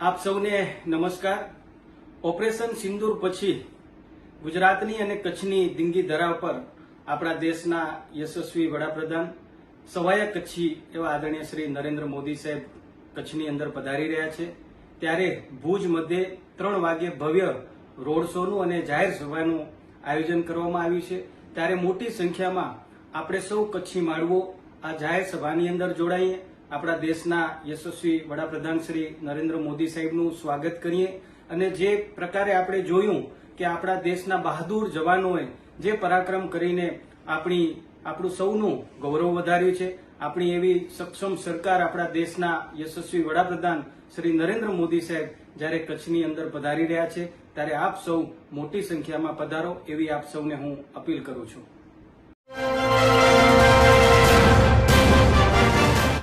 આપ સૌને નમસ્કાર. ઓપરેશન સિંદૂર પછી ગુજરાતની અને કચ્છની દિંગી ધરાવ પર આપણા દેશના યશસ્વી વડાપ્રધાન, સવાયા કચ્છી એવા આદરણીય શ્રી નરેન્દ્ર મોદી સાહેબ કચ્છની અંદર પધારી રહ્યા છે. ત્યારે ભુજ મધ્યે ત્રણ વાગે ભવ્ય રોડ શોનું અને જાહેર સભાનું આયોજન કરવામાં આવ્યું છે. ત્યારે મોટી સંખ્યામાં આપણે સૌ કચ્છી માળવો આ જાહેર સભાની અંદર જોડાઈએ. આપણા દેશના યશસ્વી વડાપ્રધાન શ્રી નરેન્દ્ર મોદી સાહેબનું સ્વાગત કરીએ અને જે પ્રકારે આપણે જોયું કે આપણા દેશના બહાદુર જવાનોએ જે પરાક્રમ કરીને આપણી, આપણું સૌનું ગૌરવ વધાર્યું છે, આપણી એવી સક્ષમ સરકાર આપણા દેશના યશસ્વી વડાપ્રધાન શ્રી નરેન્દ્ર મોદી સાહેબ જ્યારે કચ્છની અંદર પધારી રહ્યા છે, ત્યારે આપ સૌ મોટી સંખ્યામાં પધારો એવી આપ સૌને હું અપીલ કરું છું.